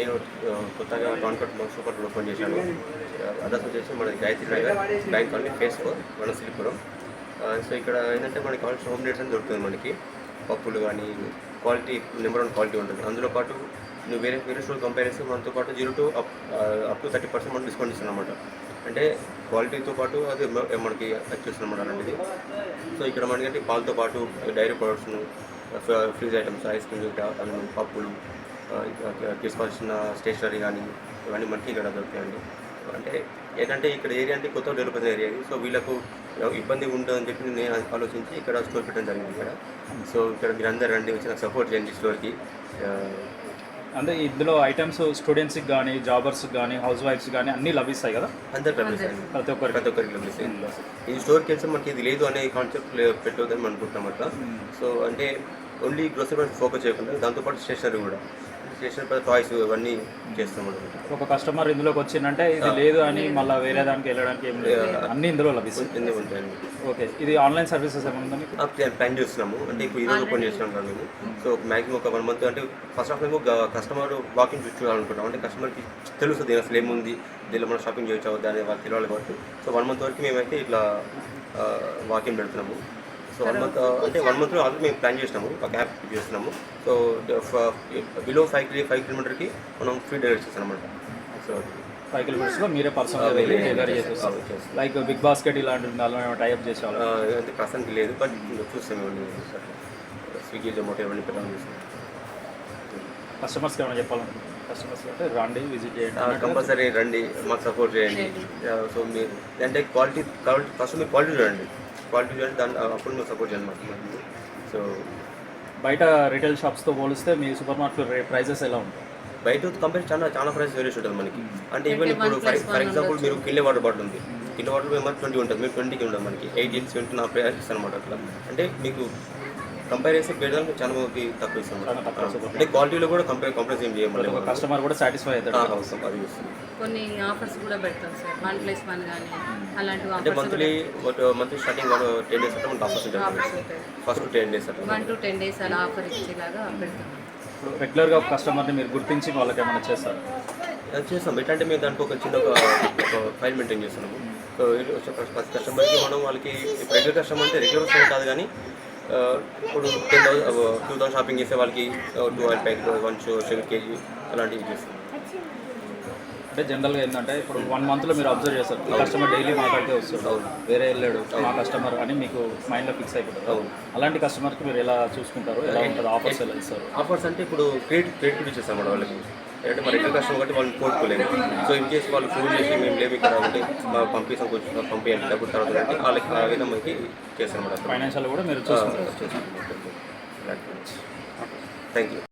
నేను కొత్తగా కాన్కట్ సూపర్ ఓపెన్ చేశాను. అడ్రస్ వచ్చేసి మనది Gayatri Nagar bank colony phase four Vanashripuram so ఇక్కడ ఏంటంటే మనకి కావాల్సిన హోమ్ డేట్స్ అని దొరుకుతుంది మనకి. పప్పులు కానీ క్వాలిటీ నెంబర్ వన్ క్వాలిటీ ఉంటుంది. అందులో పాటు నువ్వు వేరే వేరే స్టోర్ కంపేర్ చేస్తే మనతో పాటు zero to up up to thirty percent మనం డిస్కౌంట్ ఇస్తున్నాం అనమాట అంటే క్వాలిటీతో పాటు అది మనకి వచ్చేస్తుంది అనమాట అలాంటిది సో ఇక్కడ మనకంటే పాలతో పాటు dairy products freeze items ice cream పప్పులు తీసుకోవాల్సిన స్టేషనరీ కానీ ఇవన్నీ మనకి ఇక్కడ దొరుకుతాయండి. అంటే ఏంటంటే ఇక్కడ ఏరియా అంటే కొత్త డెవలప్ అయిన ఏరియా సో వీళ్ళకు ఇబ్బంది ఉండదని చెప్పి నేను ఆలోచించి ఇక్కడ స్టోర్ పెట్టడం జరిగింది ఇక్కడ. సో ఇక్కడ మీరు అందరు రండి వచ్చి నాకు సపోర్ట్ చేయండి స్టోర్కి. అంటే ఇందులో ఐటమ్స్ స్టూడెంట్స్కి కానీ జాబర్స్కి కానీ హౌస్ వైఫ్స్ కానీ అన్నీ లభిస్తాయి కదా? అందరు లభిస్తాయండి. ప్రతి ఒక్కరికి. ప్రతి ఒక్కరికి లభిస్తాయి. ఈ స్టోర్కి వెళ్తే మనకి ఇది లేదు అనే కాన్సెప్ట్ పెట్టవద్దని అనుకుంటున్నాం అట్లా. సో అంటే ఓన్లీ గ్రోసరీ ఫోకస్ చేయకుండా దాంతోపాటు స్టేషనరీ కూడా. స్టేషనరీ టాయ్స్ ఇవన్నీ చేస్తాం ఒక కస్టమర్ ఇందులోకి వచ్చిందంటే ఇది లేదు అని మళ్ళీ వేరే దానికి వెళ్ళడానికి ఏం లేదు. అన్నీ ఇందులో లభిస్తాయి ఎన్ని ఉంటాయండి ఓకే. ఇది ఆన్లైన్ సర్వీసెస్ ఏమైనా ఉందా మీకు? ఆ ప్లాన్ చేస్తున్నాము. అంటే ఇప్పుడు ఈరోజు ఓపెన్ చేస్తున్నాం మేము సో మ్యాక్సిమం ఒక వన్ మంత్ అంటే ఫస్ట్ ఆఫ్ మేము కస్టమర్ వాకింగ్ చూడాలనుకుంటాం అంటే కస్టమర్కి తెలుస్తుంది అసలు ఏముంది దీనిలో మనం షాపింగ్ చేయొచ్చు అవుద్దా అనేది వాళ్ళు తెలియాలి కాబట్టి. సో వన్ మంత్ వరకు మేమైతే ఇట్లా వాకింగ్ పెడుతున్నాము. సో వన్ మంత్ అంటే వన్ మంత్లో ఆల్రెడీ మేము ప్లాన్ చేసినాము ఒక యాప్ చేస్తున్నాము so below five kilo five కిలోమీటర్కి మనం ఫ్రీ డెలివరీ చేస్తాం అనమాట సో ఫైవ్ కిలోమీటర్స్లో మీరే పర్సనల్గా వెళ్ళి డెలివరీ చేసేస్తారు లైక్ బిగ్ బాస్కెట్ ఇలాంటి దానిలో టైప్ చేసేవాళ్ళు? అంటే ప్రస్తుతానికి లేదు బట్ చూస్తాం ఇవన్నీ స్విగ్గీ జొమాటో ఇవన్నీ పెట్టాలని చూస్తాం. కస్టమర్స్కి ఏమైనా చెప్పాలనుకుంటున్నాను కస్టమర్స్ అంటే రండి విజిట్ చేయండి. కంపల్సరీ రండి మాకు సపోర్ట్ చేయండి. సో మీరు అంటే క్వాలిటీ క్వాలిటీ ఫస్ట్ మీరు క్వాలిటీ చూడండి. క్వాలిటీ చూడండి దాని అప్పుడు మీరు సపోర్ట్ చేయండి మాకు సో బయట రిటైల్ షాప్స్తో పోలిస్తే మీ సూపర్ మార్కెట్ ప్రైజెస్ ఎలా ఉంటాయి? బయట కంపేర్ చాలా చాలా ప్రైస్ వేరియేషన్ ఉంటుంది మనకి. అంటే ఈవెన్ ఇప్పుడు ఫర్ ఫర్ ఎగ్జాంపుల్ మీరు కిలో వాటర్ బాటిల్ ఉంది. కిలో వాటర్ మేము ట్వంటీ ఉంటుంది మీరు ట్వంటీకి ఉండదు మనకి. ఎయిటీన్ సెవెంటీ నా ప్రైస్ ఇస్తాను అనమాట అట్లా. అంటే మీకు కంపేర్ చేస్తే పేదలకు చాలా మందికి తక్కువ ఇస్తాం. అంటే క్వాలిటీలో కూడా కంపేర్ కంప్రైజ్ ఏం చేయమని కస్టమర్ కూడా సాటిస్ఫై అవుతాడు. అవసరం అది కొన్ని ఆఫర్స్ కూడా పెడతాం సార్. వన్ ప్లస్ వన్ కానీ అలాంటి అంటే monthly monthly starting one ten days అంటే మనకి ఆఫర్స్ ఉంటాయి. ఫస్ట్ టెన్ డేస్ అట్లా వన్ టు టెన్ డేస్ అలా ఆఫర్ ఇచ్చేలాగా పెడతాం. ఇప్పుడు రెగ్యులర్గా ఒక కస్టమర్ని మీరు గుర్తించి వాళ్ళకి ఏమైనా చేస్తారు? అది చేస్తాం. ఎట్లా అంటే మేము దానికి ఒక చిన్న ఒక ఒక ఫైల్ మెయింటైన్ చేస్తున్నాము. సో ఇది వచ్చే ఫస్ట్ కస్టమర్కి మనం వాళ్ళకి రెగ్యులర్ కస్టమర్ అంటే రెగ్యులర్ కాదు కానీ ఇప్పుడు ten thousand two thousand shopping చేసే వాళ్ళకి two oil packet one sugar K G అలాంటివి చేస్తాం అంటే జనరల్గా ఏంటంటే ఇప్పుడు వన్ మంత్లో మీరు అబ్జర్వ్ చేస్తారు కస్టమర్ డైలీ మాట్లాడితే వస్తుంటారు వేరే వెళ్ళాడు మా కస్టమర్ అని మీకు మైండ్లో ఫిక్స్ అయిపోతుంది. అలాంటి కస్టమర్కి మీరు ఎలా చూసుకుంటారు? ఎలా ఉంటుంది? ఆఫర్స్ ఎలా ఇస్తారు? ఆఫర్స్ అంటే ఇప్పుడు క్రెడిట్ క్రెడిట్ ఇచ్చేస్తాం మేడం వాళ్ళకి. అంటే మరి రెగ్యులర్ కస్టమర్ కాబట్టి వాళ్ళని కోరుకోలేము సో ఇన్ కేసు వాళ్ళు ఫోన్ చేసి మేము లేము ఇక్కడ అంటే మా పంపిస్తాం కొంచెం పంపించండి డబ్బులు తర్వాత అంటే వాళ్ళకి ఆ విధంగా మనకి చేస్తాం మేడం ఫైనాన్షియల్ కూడా మీరు థ్యాంక్ యూ